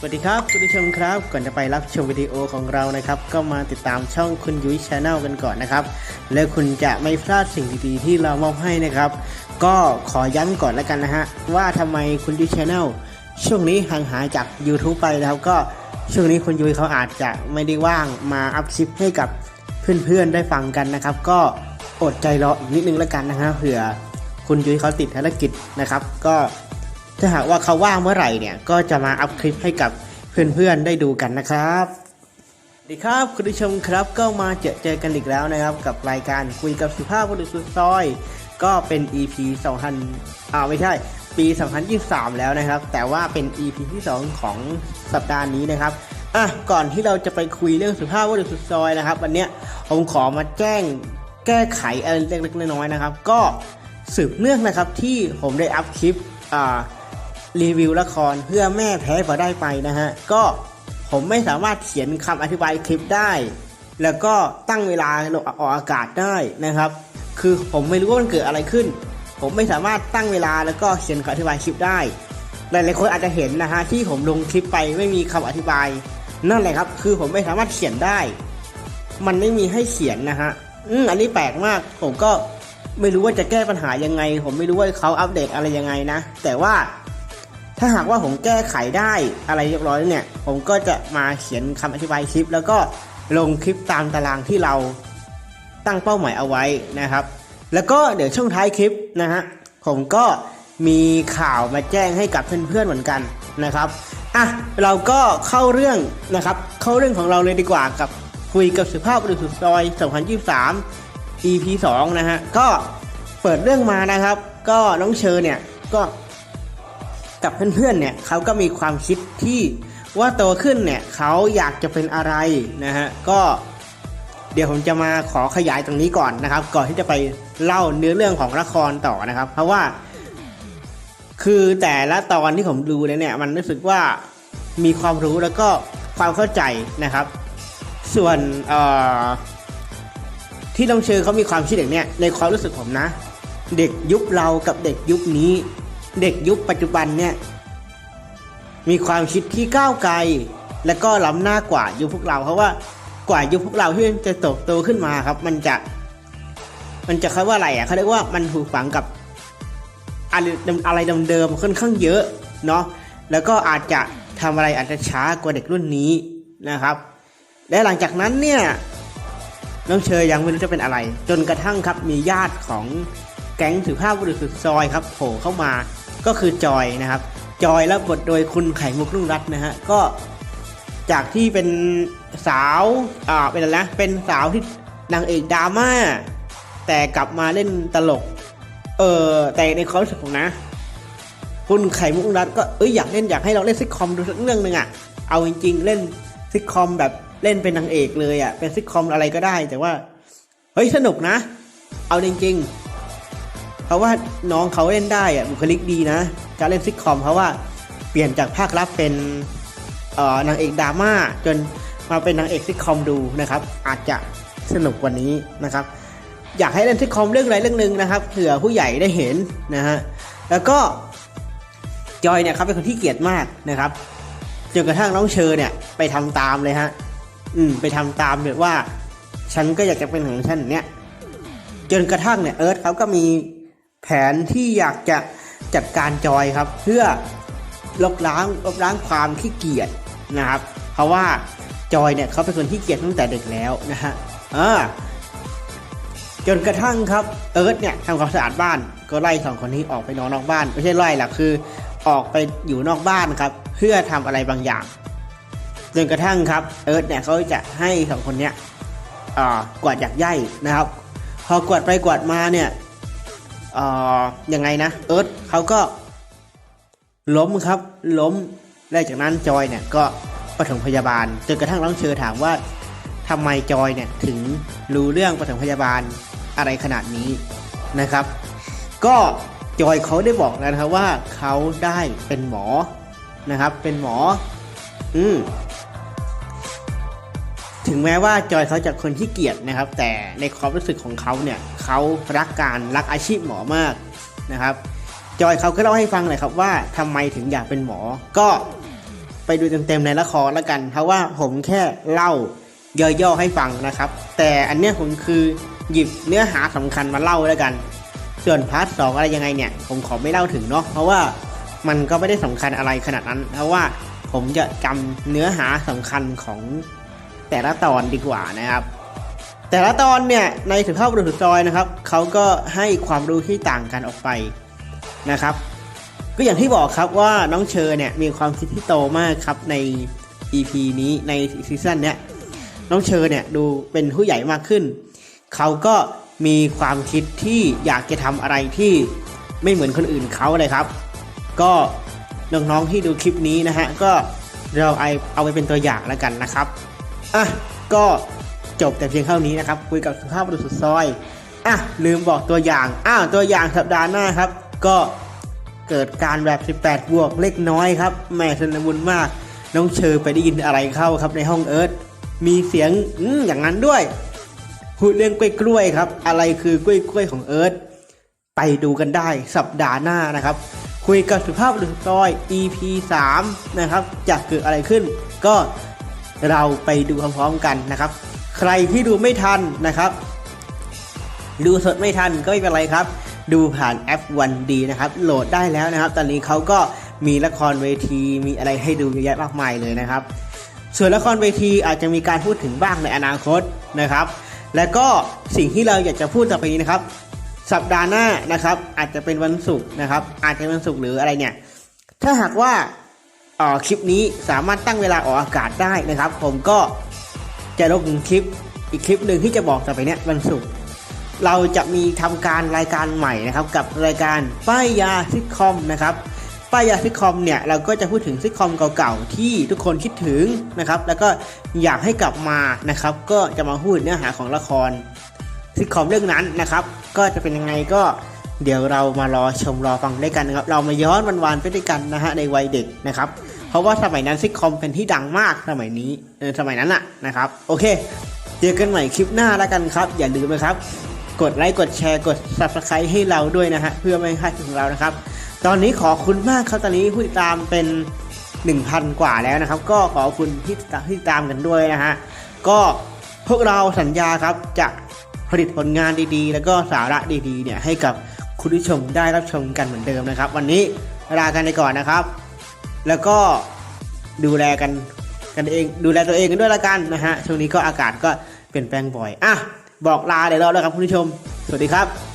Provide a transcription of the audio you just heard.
สวัสดีครับคุณผู้ชมครับ ก่อนจะไปรับชมวิดีโอของเรานะครับ ก็มาติดตามช่องคุณยุ้ยชาแนลกันก่อนนะครับ และคุณจะไม่พลาดสิ่งดีๆที่เรามอบให้นะครับ ก็ขอย้ำก่อนแล้วกันนะฮะว่าทำไมคุณยุ้ยชาแนลช่วงนี้ห่างหายจาก YouTube ไปนะครับก็ช่วงนี้คุณยุ้ยเขาอาจจะไม่ได้ว่างมาอัพคลิปให้กับเพื่อนๆได้ฟังกันนะครับ ก็อดใจรออีกนิดนึงแล้วกันนะฮะเผื่อคุณยุ้ยเขาติดภารกิจนะครับ ก็ ถ้าหากว่าเขาว่างเมื่อไหร่เนี่ยก็จะมาอัพคลิปให้กับเพื่อนๆได้ดูกันนะครับสวัสดีครับคุณผู้ชมครับก็มาเจอเจอกันอีกแล้วนะครับ กับรายการคุยกับสุภาพบุรุษสุดซอย ก็เป็น EP 2000อ่าไม่ใช่ ปี 2023 แล้วนะครับ แต่ว่าเป็น EP ที่ 2 ของสัปดาห์นี้นะครับอะก่อนที่เราจะไปคุยเรื่องสุภาพบุรุษสุดซอยนะครับวันเนี้ยผมขอมาแจ้งแก้ไขอะไรเล็กๆน้อยๆนะครับ ก็สืบเนื่องนะครับที่ผมได้อัพคลิปอ่า รีวิวละครเพื่อแม่แพ้พอได้ไปนะฮะ ก็ผมไม่สามารถเขียนคำอธิบายคลิปได้ แล้วก็ตั้งเวลาลงออกอากาศได้นะครับ คือผมไม่รู้ว่ามันเกิดอะไรขึ้น ผมไม่สามารถตั้งเวลาแล้วก็เขียนคำอธิบายคลิปได้ หลายๆคนอาจจะเห็นนะฮะที่ผมลงคลิปไปไม่มีคำอธิบาย นั่นแหละครับ คือผมไม่สามารถเขียนได้ มันไม่มีให้เขียนนะฮะอืมอันนี้แปลกมาก ผมก็ไม่รู้ว่าจะแก้ปัญหายังไง ผมไม่รู้ว่าเขาอัปเดตอะไรยังไงนะ แต่ว่า ถ้าหากว่าผมแก้ไขได้อะไรเรียบร้อยแล้วเนี่ย ผมก็จะมาเขียนคำอธิบายคลิป แล้วก็ลงคลิปตามตารางที่เราตั้งเป้าหมายเอาไว้นะครับ แล้วก็เดี๋ยวช่วงท้ายคลิปนะฮะผมก็มีข่าวมาแจ้งให้กับเพื่อนๆเหมือนกันนะครับอะเราก็เข้าเรื่องนะครับ เข้าเรื่องของเราเลยดีกว่ากับคุยกับสุภาพบุรุษสุดซอย 2023 EP 2 นะฮะก็เปิดเรื่องมานะครับ ก็น้องเชอเนี่ยก็ กับเพื่อนๆเนี่ยเขาก็มีความคิดที่ว่าโตขึ้นเนี่ยเขาอยากจะเป็นอะไรนะฮะก็เดี๋ยวผมจะมาขอขยายตรงนี้ก่อนนะครับ ก่อนที่จะไปเล่าเนื้อเรื่องของละครต่อนะครับ เพราะว่า คือแต่ละตอนที่ผมดูเนี่ยมันรู้สึกว่ามีความรู้แล้วก็ความเข้าใจนะครับ ส่วนเอ่อที่น้องเชอเขามีความคิดอย่างเนี้ยในความรู้สึกผมนะ เด็กยุคเรากับเด็กยุคนี้ เด็กยุคปัจจุบันเนี่ยมีความคิดที่ก้าวไกล และก็ล้ำหน้ากว่ายุคพวกเรา เพราะว่ากว่ายุคพวกเราที่จะโตโตขึ้นมาครับ มันจะ มันจะเขาว่าอะไรอะเขาเรียกว่ามันถูกฝังกับอะไรอะไรเดิมๆค่อนข้างเยอะเนาะแล้วก็อาจจะทำอะไรอาจจะช้ากว่าเด็กรุ่นนี้นะครับ และหลังจากนั้นเนี่ยน้องเชยยังไม่รู้จะเป็นอะไร จนกระทั่งครับมีญาติของแก๊งถือภาพบุรุษสุดซอยครับโผล่เข้ามา ก็คือจอยนะครับ จอยแล้วบทโดยคุณไข่มุกรุ่งรัตน์นะฮะก็จากที่เป็นสาวอ่าเป็นอะไรนะเป็นสาวที่นางเอกดราม่าแต่กลับมาเล่นตลก เออแต่ในความรู้สึกผมนะ คุณไข่มุกรุ่งรัตน์ก็เอ้ยอยากเล่นอยากให้เราเล่นซิทคอมดูสักเรื่องหนึ่งอะเอาจริงๆเล่นซิทคอมแบบเล่นเป็นนางเอกเลยอะเป็นซิทคอมอะไรก็ได้ แต่ว่าเฮ้ยสนุกนะ เอาจริงๆ เพราะว่าน้องเขาเล่นได้อะบุคลิกดีนะการเล่นซิทคอมเพราะว่าเปลี่ยนจากภาคลับเป็นนางเอกดราม่าจนมาเป็นนางเอกซิทคอมดูนะครับ อาจจะสนุกกว่านี้นะครับ อยากให้เล่นซิทคอมเรื่องอะไรเรื่องหนึ่งนะครับเผื่อผู้ใหญ่ได้เห็นนะฮะแล้วก็จอยเนี่ยเขาเป็นคนที่เกียจมากนะครับจนกระทั่งน้องเชอเนี่ยไปทำตามเลยฮะอืมไปทำตามแบบว่า ฉันก็อยากจะเป็นของฉันเนี่ยจนกระทั่งเนี่ยเอิร์ธเขาก็มี แผนที่อยากจะจัดการจอยครับ เพื่อลบล้างลบล้างความขี้เกียจนะครับ เพราะว่าจอยเนี่ยเขาเป็นคนที่เกียจตั้งแต่เด็กแล้วนะฮะอ่าจนกระทั่งครับเอิร์ธเนี่ยทำความสะอาดบ้านก็ไล่สองคนนี้ออกไปนอนนอกบ้าน ไม่ใช่ไล่หรอกคือออกไปอยู่นอกบ้านครับ เพื่อทำอะไรบางอย่างจนกระทั่งครับเอิร์ธเนี่ยเขาจะให้สองคนเนี้ยกวาดหยักย่นะครับ พอกวาดไปกวาดมาเนี่ย อ่ายังไงนะเอิร์ธเขาก็ล้มครับล้มแล้จากนั้นจอยเนี่ยก็ปฐมพยาบาลจนกระทั่งน้องเชอถามว่าทำไมจอยเนี่ยถึงรู้เรื่องปฐมพยาบาลอะไรขนาดนี้นะครับ ก็จอยเขาได้บอกแล้วนะครับว่าเขาได้เป็นหมอนะครับ เป็นหมอ อืม ถึงแม้ว่าจอยเขาจะคนที่เกียจนะครับ แต่ในความรู้สึกของเขาเนี่ยเขารักการรักอาชีพหมอมากนะครับ จอยเขาก็เล่าให้ฟังเลยครับว่าทำไมถึงอยากเป็นหมอ ก็ไปดูเต็มๆในละครแล้วกันเพราะว่าผมแค่เล่าย่อๆให้ฟังนะครับ แต่อันเนี้ยผมคือหยิบเนื้อหาสำคัญมาเล่าแล้วกัน ส่วนพาร์ทสองอะไรยังไงเนี่ย ผมขอไม่เล่าถึงเนาะเพราะว่ามันก็ไม่ได้สำคัญอะไรขนาดนั้น เพราะว่าผมจะจำเนื้อหาสำคัญของ แต่ละตอนดีกว่านะครับ แต่ละตอนเนี่ยในสุภาพบุรุษสุดซอยนะครับเขาก็ให้ความรู้ที่ต่างกันออกไปนะครับ ก็อย่างที่บอกครับว่าน้องเชอเนี่ยมีความคิดที่โตมากครับใน EP นี้ในซีซั่นเนี้ยน้องเชอเนี่ยดูเป็นผู้ใหญ่มากขึ้น เขาก็มีความคิดที่อยากจะทำอะไรที่ไม่เหมือนคนอื่นเขาเลยครับ ก็น้องๆที่ดูคลิปนี้นะฮะก็เราเอาเอาไปเป็นตัวอย่างแล้วกันนะครับ อะก็จบแต่เพียงเท่านี้นะครับ คุยกับสุภาพบุรุษสุดซอยอะลืมบอกตัวอย่างอ้าวตัวอย่างสัปดาห์หน้าครับ ก็เกิดการแบบ 18 บวกเล็กน้อยครับแหม่สนบุญมาก น้องเชอไปได้ยินอะไรเข้าครับในห้องเอิร์ธมีเสียงอมอย่างนั้นด้วยพูดเรื่องกล้วยกล้วยครับ อะไรคือกล้วยกล้วยของเอิร์ธไปดูกันได้สัปดาห์หน้านะครับ คุยกับสุภาพบุรุษซอย EP 3 นะครับจะเกิดอะไรขึ้น ก็ เราไปดูพร้อมๆกันนะครับ ใครที่ดูไม่ทันนะครับ ดูสดไม่ทันก็ไม่เป็นไรครับ ดูผ่านแอป 1D นะครับ โหลดได้แล้วนะครับ ตอนนี้เขาก็มีละครเวทีมีอะไรให้ดูเยอะแยะมากมายเลยนะครับ ส่วนละครเวทีอาจจะมีการพูดถึงบ้างในอนาคตนะครับ และก็สิ่งที่เราอยากจะพูดต่อไปนี้นะครับ สัปดาห์หน้านะครับ อาจจะเป็นวันศุกร์นะครับ อาจจะเป็นวันศุกร์หรืออะไรเนี่ย ถ้าหากว่า คลิปนี้สามารถตั้งเวลาออกอากาศได้นะครับ ผมก็จะลงคลิปอีกคลิปหนึ่งที่จะบอกต่อไปเนี้ยวันศุกร์เราจะมีทำการรายการใหม่นะครับ กับรายการป้ายยาซิทคอมนะครับป้ายยาซิทคอมเนี่ยเราก็จะพูดถึงซิทคอมเก่าๆที่ทุกคนคิดถึงนะครับ แล้วก็อยากให้กลับมานะครับ ก็จะมาพูดเนื้อหาของละครซิทคอมเรื่องนั้นนะครับ ก็จะเป็นยังไงก็ เดี๋ยวเรามารอชมรอฟังด้วยกันนะครับ เรามาย้อนวันๆไปด้วยกันนะฮะในวัยเด็กนะครับ เพราะว่าสมัยนั้นซิทคอมเป็นที่ดังมากสมัยนี้เออสมัยนั้นอะนะครับ โอเค เจอกันใหม่คลิปหน้าแล้วกันครับ อย่าลืมนะครับ กดไลค์กดแชร์กด subscribe ให้เราด้วยนะฮะเพื่อไม่ให้พลาดของเรานะครับ ตอนนี้ขอบคุณมากครับตอนนี้ผู้ติดตามเป็น 1,000 กว่าแล้วนะครับ ก็ขอบคุณที่ที่ติดตามกันด้วยนะฮะก็พวกเราสัญญาครับจะผลิตผลงานดีๆ แล้วก็สาระดีๆเนี่ยให้กับ คุณผู้ชมได้รับชมกันเหมือนเดิมนะครับ วันนี้ลากันไปก่อนนะครับ แล้วก็ดูแลกันกันเองดูแลตัวเองกันด้วยละกันนะฮะช่วงนี้ก็อากาศก็เปลี่ยนแปลงบ่อยอะบอกลาเดี๋ยวเราแล้วครับคุณผู้ชม สวัสดีครับ